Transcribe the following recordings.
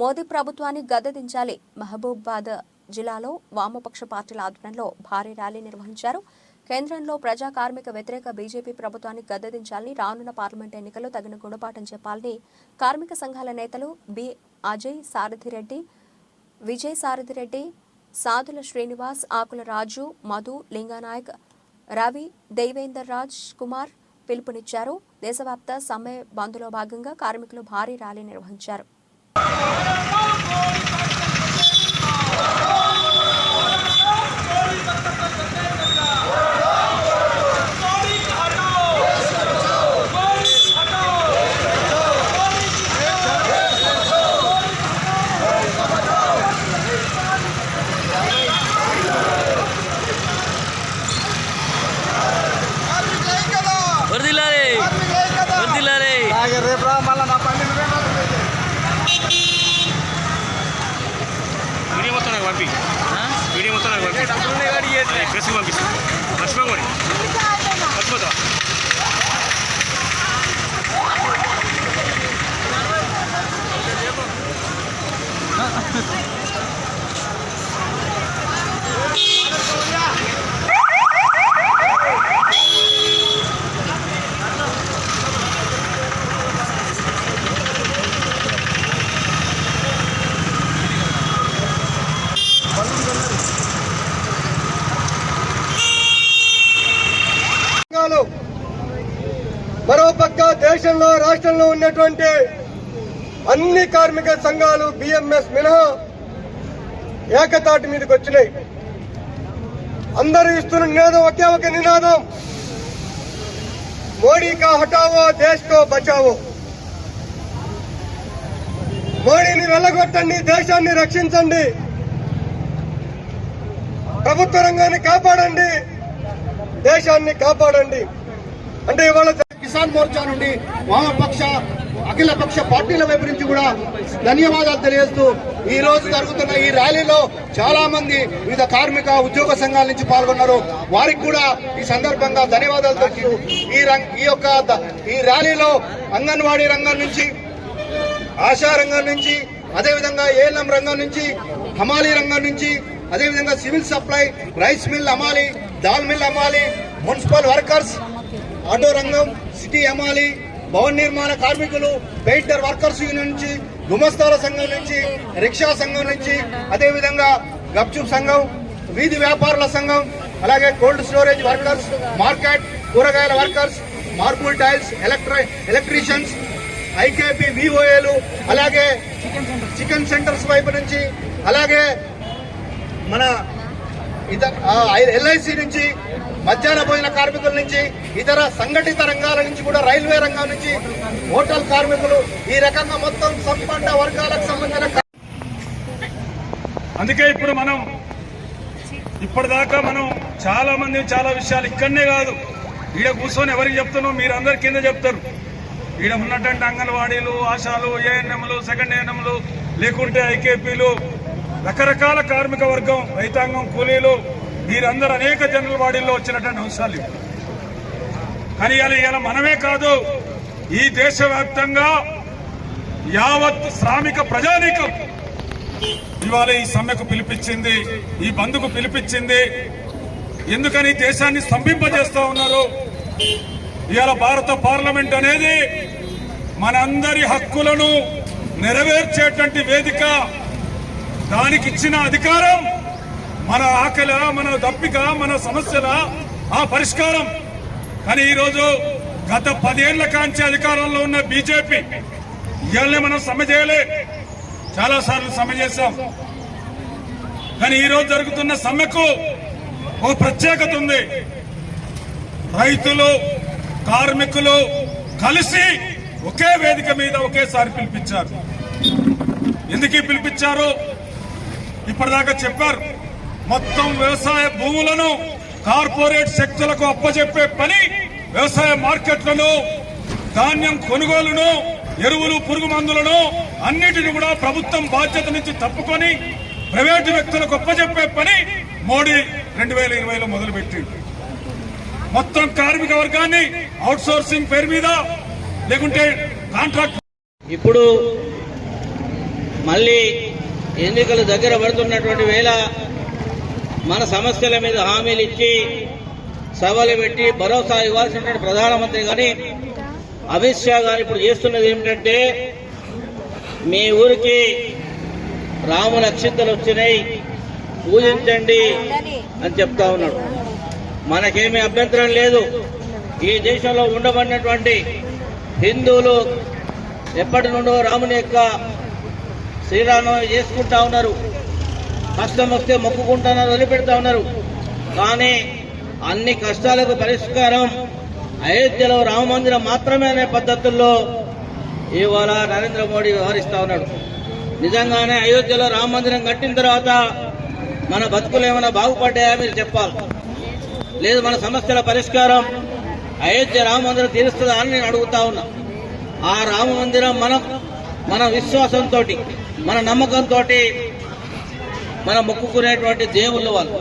మోదీ ప్రభుత్వాన్ని గద్దెదించాలి. మహబూబాబాద్ జిల్లాలో వామపక్ష పార్టీల ఆధ్వర్యంలో భారీ ర్యాలీ నిర్వహించారు. కేంద్రంలో ప్రజా కార్మిక వ్యతిరేక బీజేపీ ప్రభుత్వాన్ని గద్దెదించాలని రానున్న పార్లమెంట్ ఎన్నికల్లో తగిన గుణపాఠం చెప్పాలని కార్మిక సంఘాల నేతలు బి. అజయ్ సారథిరెడ్డి విజయ్ సారథిరెడ్డి సాధుల శ్రీనివాస్ ఆకుల రాజు మధు లింగానాయక్ రవి దేవేందర్ రాజ్ కుమార్ పిలుపునిచ్చారు. దేశవ్యాప్త సమ్మె బంద్లో భాగంగా కార్మికులు భారీ ర్యాలీ నిర్వహించారు. మరోపక్క దేశంలో రాష్ట్రంలో ఉన్నటువంటి అన్ని కార్మిక సంఘాలు బిఎంఎస్ మినహా ఏకతాటి మీదకి వచ్చినాయి. అందరూ ఇస్తున్న నినాదం ఒకే ఒక నినాదం. మోడీ కా హటావో దేశ్ కో బచావో. మోడీని వెళ్ళగొట్టండి దేశాన్ని రక్షించండి. ప్రభుత్వ రంగాన్ని కాపాడండి దేశాన్ని కాపాడండి. అంటే ఇవాళ కిసాన్ మోర్చా నుండి వామపక్ష అఖిలపక్ష పార్టీల వైపు నుంచి కూడా ధన్యవాదాలు తెలియజేస్తూ ఈ రోజు జరుగుతున్న ఈ ర్యాలీలో చాలా మంది వివిధ కార్మిక ఉద్యోగ సంఘాల నుంచి పాల్గొన్నారు. వారికి కూడా ఈ సందర్భంగా ధన్యవాదాలు తెలుస్తూ ఈ రంగ్ ఈ యొక్క ఈ ర్యాలీలో అంగన్వాడీ రంగం నుంచి ఆశా రంగం నుంచి అదేవిధంగా ఏఎల్ఎం రంగం నుంచి హమాలీ రంగం నుంచి అదేవిధంగా సివిల్ సప్లై రైస్ మిల్ అమ్మాలి దాల్ మిల్ అమ్మాలి మున్సిపల్ వర్కర్స్ ఆటో రంగం ఎస్టీ అమ్మాలి భవన నిర్మాణ కార్మికులు పెయింటర్ వర్కర్స్ యూనియన్ నుంచి గుమస్తాల సంఘం నుంచి రిక్షా సంఘం నుంచి అదేవిధంగా గప్చుప్ సంఘం వీధి వ్యాపారుల సంఘం అలాగే కోల్డ్ స్టోరేజ్ వర్కర్స్ మార్కెట్ కూరగాయల వర్కర్స్ మార్బుల్ టైల్స్ ఎలక్ట్ర ఎలక్ట్రీషియన్స్ ఐకేపీ విఓఏలు అలాగే చికెన్ సెంటర్స్ వైపు నుంచి అలాగే మన ఇతర ఎల్ఐసి నుంచి మధ్యాహ్న భోజన కార్మికుల నుంచి ఇతర సంఘటిత రంగాల నుంచి కూడా రైల్వే రంగం నుంచి హోటల్ కార్మికులు ఈ రకంగా మొత్తం సంపన్న వర్గాలకు సంబంధించిన అందుకే ఇప్పుడు మనం ఇప్పటిదాకా మనం చాలా మంది చాలా విషయాలు ఇక్కడనే కాదు. ఈడ కూర్చొని ఎవరికి చెప్తున్నాం? మీరు అందరి కింద చెప్తారు. ఈడ ఉన్నటువంటి అంగన్వాడీలు ఆశాలు ఏఎన్ఎంలు సెకండ్ ఏఎన్ఎంలు లేకుంటే ఐకేపీలు రకరకాల కార్మిక వర్గం రైతాంగం కూలీలు మీరందరూ అనేక జనరల్ బాడీల్లో వచ్చినటువంటి అంశాలు కానీ ఇలా ఇలా మనమే కాదు ఈ దేశవ్యాప్తంగా యావత్ శ్రామిక ప్రజానీకం ఇవాళ ఈ సమ్మెకు పిలిపించింది ఈ బంధుకు పిలిపించింది. ఎందుకని దేశాన్ని స్తంభింపజేస్తా ఉన్నారు? ఇవాళ భారత పార్లమెంట్ అనేది మనందరి హక్కులను నెరవేర్చేటువంటి వేదిక దానికి ఇచ్చిన అధికారం మన ఆకల మన దప్పిక మన సమస్యల ఆ పరిష్కారం. కానీ ఈరోజు గత పదేళ్ళ కాంచి అధికారంలో ఉన్న బీజేపీ ఇవాళనే మనం సమ్మె చేయలే. చాలా సార్లు సమ్మె చేశాం. కానీ ఈరోజు జరుగుతున్న సమ్మెకు ఓ ప్రత్యేకత ఉంది. రైతులు కార్మికులు కలిసి ఒకే వేదిక మీద ఒకేసారి పిలిపించారు. ఎందుకు పిలిపించారు? ఇప్పటిదాకా చెప్పారు. మొత్తం వ్యవసాయ భూములను కార్పొరేట్ శక్తులకు అప్పచెప్పే పని వ్యవసాయ మార్కెట్లను ధాన్యం కొనుగోలును ఎరువులు పురుగు మందులను అన్నిటిని కూడా ప్రభుత్వం బాధ్యత నుంచి తప్పుకొని ప్రైవేటు వ్యక్తులకు అప్పచెప్పే పని మోడీ రెండు వేల ఇరవైలో మొదలుపెట్టింది. మొత్తం కార్మిక వర్గాన్ని అవుట్సోర్సింగ్ పేరు మీద లేకుంటే కాంట్రాక్ట్ ఇప్పుడు మళ్ళీ ఎన్నికలు దగ్గర పడుతున్నటువంటి వేళ మన సమస్యల మీద హామీలు ఇచ్చి సభలు పెట్టి భరోసా ఇవ్వాల్సినటువంటి ప్రధానమంత్రి కానీ అమిత్ షా గారు ఇప్పుడు చేస్తున్నది ఏమిటంటే మీ ఊరికి రాము నక్షత్రాలు వచ్చినాయి పూజించండి అని చెప్తా ఉన్నాడు. మనకేమీ అభ్యంతరం లేదు. ఈ దేశంలో ఉండబడినటువంటి హిందువులు ఎప్పటి నుండో రాముని యొక్క శ్రీరామనవమి చేసుకుంటా ఉన్నారు. కష్టం వస్తే మొక్కుకుంటానని వదిలిపెడతా ఉన్నారు. కానీ అన్ని కష్టాలకు పరిష్కారం అయోధ్యలో రామ మందిరం మాత్రమే అనే పద్ధతుల్లో ఇవాళ నరేంద్ర మోడీ వ్యవహరిస్తా ఉన్నాడు. నిజంగానే అయోధ్యలో రామ మందిరం కట్టిన తర్వాత మన బతుకులు ఏమైనా బాగుపడ్డాయా మీరు చెప్పాలి. లేదు మన సమస్యల పరిష్కారం అయోధ్య రామ మందిరం తీరుస్తుందా అని నేను అడుగుతా ఉన్నా. ఆ రామ మందిరం మనం మన విశ్వాసంతో మన నమ్మకంతో మనం మొక్కుకునేటువంటి దేవుళ్ళు వాళ్ళు.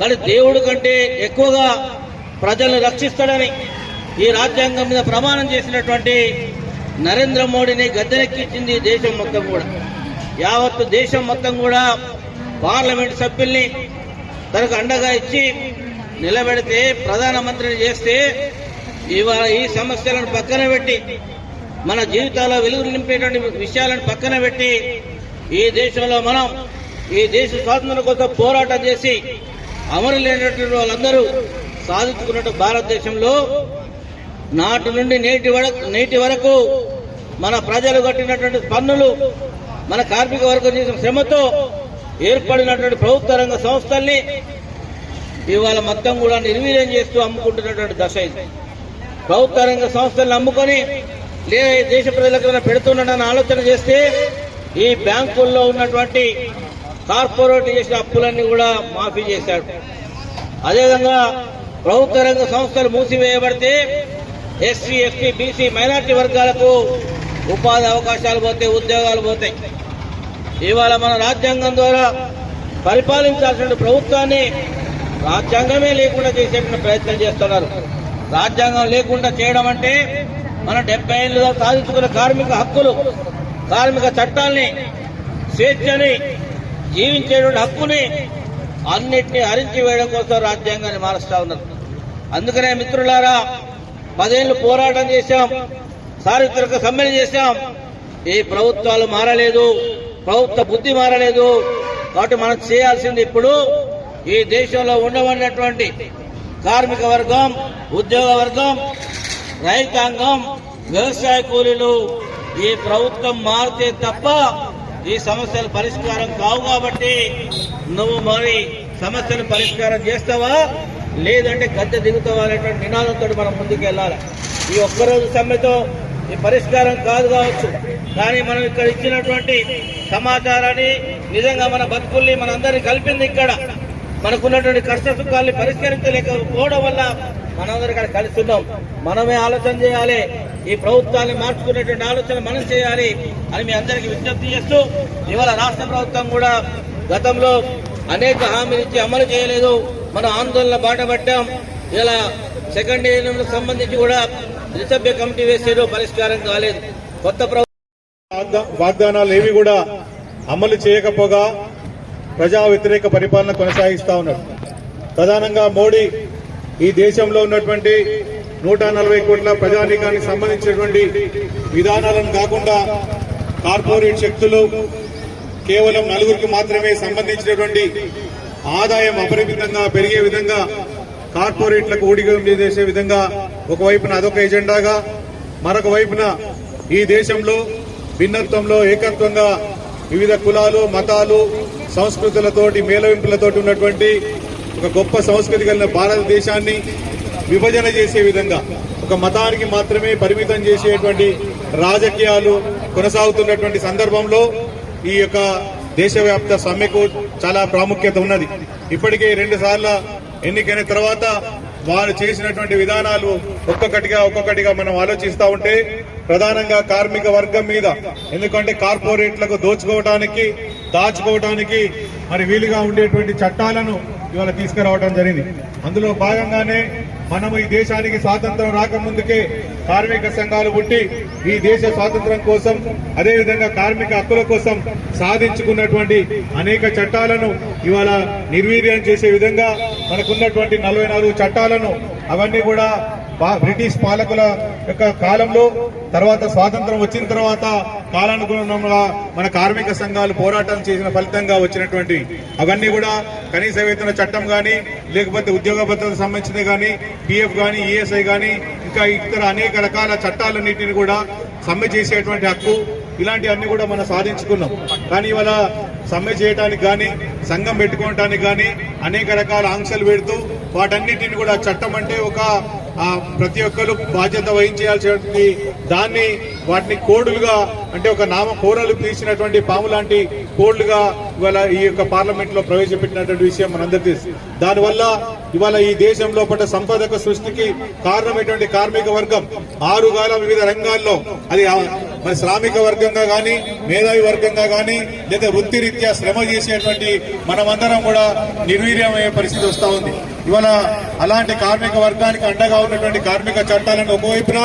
కానీ దేవుడు కంటే ఎక్కువగా ప్రజలను రక్షిస్తాడని ఈ రాజ్యాంగం మీద ప్రమాణం చేసినటువంటి నరేంద్ర మోడీని గద్దెనెక్కించింది ఈ దేశం మొత్తం కూడా. యావత్తు దేశం మొత్తం కూడా పార్లమెంట్ సభ్యుల్ని తనకు అండగా ఇచ్చి నిలబెడితే ప్రధానమంత్రిని చేస్తే ఇవాళ ఈ సమస్యలను పక్కన పెట్టి మన జీవితాల్లో వెలుగు నింపేటువంటి విషయాలను పక్కన పెట్టి ఈ దేశంలో మనం ఈ దేశ స్వాతంత్రం కోసం పోరాటం చేసి అమరులైనటువంటి వాళ్ళందరూ సాధించుకున్నట్టు భారతదేశంలో నాటి నుండి నేటి వరకు నేటి వరకు మన ప్రజలు కట్టినటువంటి పన్నులు మన కార్మిక వర్గం చేసిన శ్రమతో ఏర్పడినటువంటి ప్రభుత్వ రంగ సంస్థల్ని ఇవాళ మొత్తం కూడా నిర్వీర్యం చేస్తూ అమ్ముకుంటున్నటువంటి దశ ఇది. ప్రభుత్వ రంగ సంస్థలను అమ్ముకొని లేదా దేశ ప్రజలకు ఏదైనా ఆలోచన చేస్తే ఈ బ్యాంకుల్లో ఉన్నటువంటి కార్పొరేట్ చేసిన అప్పులన్నీ కూడా మాఫీ చేశాడు. అదేవిధంగా ప్రభుత్వ రంగ సంస్థలు మూసివేయబడితే ఎస్సీ ఎస్టీ బీసీ మైనార్టీ వర్గాలకు ఉపాధి అవకాశాలు పోతాయి ఉద్యోగాలు పోతాయి ఇవాళ మన రాజ్యాంగం ద్వారా పరిపాలించాల్సిన ప్రభుత్వాన్ని రాజ్యాంగమే లేకుండా చేసేటువంటి ప్రయత్నం చేస్తున్నారు. రాజ్యాంగం లేకుండా చేయడం అంటే మన డెబ్బై ఏళ్ళుగా సాధించుకున్న కార్మిక హక్కులు కార్మిక చట్టాల్ని స్వేచ్ఛని జీవించేటువంటి హక్కుని అన్నిటినీ హరించి వేయడం కోసం రాజ్యాంగాన్ని మారుస్తా ఉన్నారు. అందుకనే మిత్రులారా పదేళ్ళు పోరాటం చేశాం చారిత్రక సమ్మెలు చేశాం. ఈ ప్రభుత్వాలు మారలేదు ప్రభుత్వ బుద్ధి మారలేదు. కాబట్టి మనం చేయాల్సింది ఇప్పుడు ఈ దేశంలో ఉండవన్నటువంటి కార్మిక వర్గం ఉద్యోగ వర్గం రైతాంగం వ్యవసాయ కూలీలు ఈ ప్రభుత్వం మారితే తప్ప ఈ సమస్యలు పరిష్కారం కావు కాబట్టి నువ్వు మరి సమస్యలు పరిష్కారం చేస్తావా? లేదంటే గద్దె దిగుతావా అనేటువంటి నినాదంతో మనం ముందుకు వెళ్ళాలి ఈ ఒక్కరోజు సమ్మెతో ఈ పరిష్కారం కాదు కావచ్చు. కానీ మనం ఇక్కడ ఇచ్చినటువంటి సమాచారాన్ని నిజంగా మన బతుకుల్ని మనందరినీ కలిపింది ఇక్కడ. మనకున్నటువంటి కష్ట సుఖాల్ని పరిష్కరించలేకపోవడం వల్ల మనందరం ఇక్కడ కలుస్తున్నాం. మనమే ఆలోచన చేయాలి. ఈ ప్రభుత్వాన్ని మార్చుకునేటువంటి ఆలోచన మనం చేయాలి అని మీ అందరికీ విజ్ఞప్తి చేస్తూ ఇవాళ రాష్ట్ర ప్రభుత్వం కూడా గతంలో అనేక హామీలు ఇచ్చి అమలు చేయలేదు. మనం ఆందోళన బాట పట్టాం. ఇలా సెకండ్ ఇయర్ సంబంధించి కూడా త్రిసభ్య కమిటీ వేసేదో పరిష్కారం కాలేదు. కొత్త వాగ్దా- వాగ్దానాలు ఏవి కూడా అమలు చేయకపోగా ప్రజా వ్యతిరేక పరిపాలన కొనసాగిస్తా ఉన్నారు ప్రధానంగా మోడీ ఈ దేశంలో ఉన్నటువంటి నూట నలభై కోట్ల ప్రజానీకానికి సంబంధించినటువంటి విధానాలను కాకుండా కార్పొరేట్ శక్తులు కేవలం నలుగురికి మాత్రమే సంబంధించినటువంటి ఆదాయం అపరిమితంగా పెరిగే విధంగా కార్పొరేట్లకు ఊడిగం చేసే విధంగా ఒకవైపున అదొక ఎజెండాగా మరొక వైపున ఈ దేశంలో భిన్నత్వంలో ఏకత్వంగా వివిధ కులాలు మతాలు సంస్కృతులతోటి మేలవింపులతోటి ఉన్నటువంటి ఒక గొప్ప సంస్కృతి కలిగిన భారతదేశాన్ని విభజన చేసే విధంగా ఒక మతానికి మాత్రమే పరిమితం చేసేటువంటి రాజకీయాలు కొనసాగుతున్నటువంటి సందర్భంలో ఈ యొక్క దేశవ్యాప్త సమ్మెకు చాలా ప్రాముఖ్యత ఉన్నది. ఇప్పటికే రెండు సార్ల ఎన్నికైన తర్వాత వారు చేసినటువంటి విధానాలు ఒక్కొక్కటిగా ఒక్కొక్కటిగా మనం ఆలోచిస్తూ ఉంటే ప్రధానంగా కార్మిక వర్గం మీద ఎందుకంటే కార్పొరేట్లకు దోచుకోవడానికి దాచుకోవడానికి మరి వీలుగా ఉండేటువంటి చట్టాలను ఇవాళ తీసుకురావడం జరిగింది. అందులో భాగంగానే మనము ఈ దేశానికి స్వాతంత్రం రాకముందుకే కార్మిక సంఘాలు పుట్టి ఈ దేశ స్వాతంత్రం కోసం అదేవిధంగా కార్మిక హక్కుల కోసం సాధించుకున్నటువంటి అనేక చట్టాలను ఇవాళ నిర్వీర్యం చేసే విధంగా మనకున్నటువంటి నలభై నాలుగు చట్టాలను అవన్నీ కూడా బ్రిటిష్ పాలకుల యొక్క కాలంలో తర్వాత స్వాతంత్రం వచ్చిన తర్వాత కాలానుగుణంగా మన కార్మిక సంఘాలు పోరాటం చేసిన ఫలితంగా వచ్చినటువంటి అవన్నీ కూడా కనీస వేతన చట్టం కానీ లేకపోతే ఉద్యోగ భద్రత సంబంధించినవి కానీ పిఎఫ్ కానీ ఈఎస్ఐ కానీ ఇంకా ఇతర అనేక రకాల చట్టాలన్నింటినీ కూడా సమ్మె చేసేటువంటి హక్కు ఇలాంటివన్నీ కూడా మనం సాధించుకున్నాం. కానీ ఇవాళ సమ్మె చేయడానికి కానీ సంఘం పెట్టుకోవటానికి కానీ అనేక రకాల ఆంక్షలు పెడుతూ వాటన్నిటిని కూడా చట్టం అంటే ఒక ప్రతి ఒక్కరు బాధ్యత వహించాల్సినటువంటి దాన్ని వాటిని కోడులుగా అంటే ఒక నామ కోరలు తీసినటువంటి పాము లాంటి కోళ్ళుగా ఇవాళ ఈ యొక్క పార్లమెంట్లో ప్రవేశపెట్టినటువంటి విషయం మనందరికీ తెలుసు. దానివల్ల ఇవాళ ఈ దేశంలో పడ్డ సంపదక సృష్టికి కారణమైనటువంటి కార్మిక వర్గం ఆరుగాల వివిధ రంగాల్లో అది మరి శ్రామిక వర్గంగా కానీ మేధావి వర్గంగా కానీ లేదా వృత్తిరీత్యా శ్రమ చేసేటువంటి మనమందరం కూడా నిర్వీర్యమయ్యే పరిస్థితి వస్తూ ఉంది. ఇవాళ అలాంటి కార్మిక వర్గానికి అండగా ఉన్నటువంటి కార్మిక చట్టాలను ఒకవైపున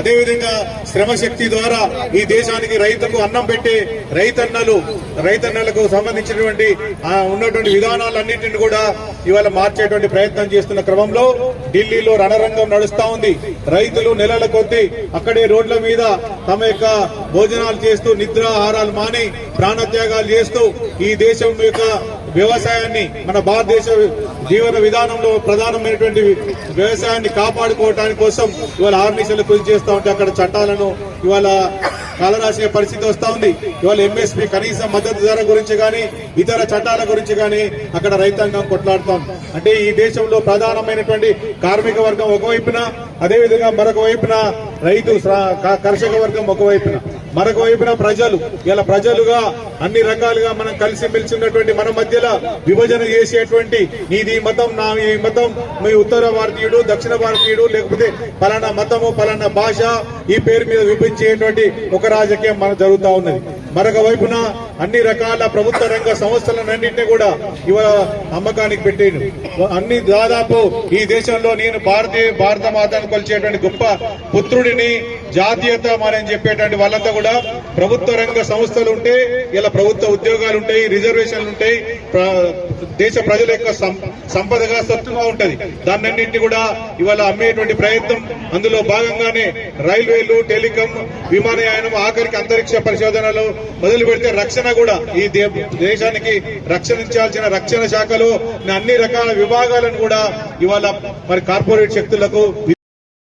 అదేవిధంగా శ్రమ శక్తి ద్వారా ఈ దేశానికి రైతుకు అన్నం పెట్టే రైతన్నలు రైతన్నలకు సంబంధించినటువంటి ఉన్నటువంటి విధానాలన్నింటిని కూడా ఇవాళ మార్చేటువంటి ప్రయత్నం చేస్తున్న క్రమంలో ఢిల్లీలో రణరంగం నడుస్తా ఉంది. రైతులు నెలల కొద్దీ అక్కడే రోడ్ల మీద తమ యొక్క భోజనాలు చేస్తూ నిద్ర ఆహారాలు మాని ప్రాణత్యాగాలు చేస్తూ ఈ దేశం యొక్క వ్యవసాయాన్ని మన భారతదేశ జీవన విధానంలో ప్రధానమైనటువంటి వ్యవసాయాన్ని కాపాడుకోవటానికి కోసం ఇవాళ ఆర్నిసలు కృషి చేస్తా ఉంటే అక్కడ చట్టాలను ఇవాళ కాలరాసే పరిస్థితి వస్తూ ఉంది. ఇవాళ ఎంఎస్పీ కనీస మద్దతు ధర గురించి కానీ ఇతర చట్టాల గురించి కానీ అక్కడ రైతాంగం కొట్లాడుతాం. అంటే ఈ దేశంలో ప్రధానమైనటువంటి కార్మిక వర్గం ఒకవైపున అదేవిధంగా మరొక వైపున రైతు కర్షక వర్గం ఒకవైపున. మరొక వైపున ప్రజలు ఇలా ప్రజలుగా అన్ని రకాలుగా మనం కలిసి మెలిసినటువంటి మన మధ్యలో విభజన చేసేటువంటి నీది మతం నా ఈ మతం మీ ఉత్తర భారతీయుడు దక్షిణ భారతీయుడు లేకపోతే పలానా మతము పలానా భాష ఈ పేరు మీద విభజించేటువంటి ఒక రాజకీయం మనం జరుగుతూ ఉన్నది. మరొక వైపున అన్ని రకాల ప్రభుత్వ రంగ సంస్థలన్నింటినీ కూడా ఇవాళ అమ్మకానికి పెట్టాను. అన్ని దాదాపు ఈ దేశంలో నేను భారతీయ భారత మాతను కొలిచేటువంటి గొప్ప పుత్రుడిని జాతీయత అని చెప్పేటువంటి వాళ్ళంతా కూడా ప్రభుత్వ రంగ సంస్థలు ఉంటే ఇలా ప్రభుత్వ ఉద్యోగాలు ఉంటాయి రిజర్వేషన్లు ఉంటాయి దేశ ప్రజల యొక్క సంపదగా సత్తుగా ఉంటది. దాన్నన్నింటినీ కూడా ఇవాళ అమ్మేటువంటి ప్రయత్నం. అందులో భాగంగానే రైల్వేలు టెలికాం విమానయానం ఆఖరికి అంతరిక్ష పరిశోధనలు మొదలు పెడితే రక్షణ కూడా ఈ దే- దేశానికి రక్షణించాల్సిన రక్షణ శాఖలో అన్ని రకాల విభాగాలను కూడా ఇవాళ మరి కార్పొరేట్ శక్తులకు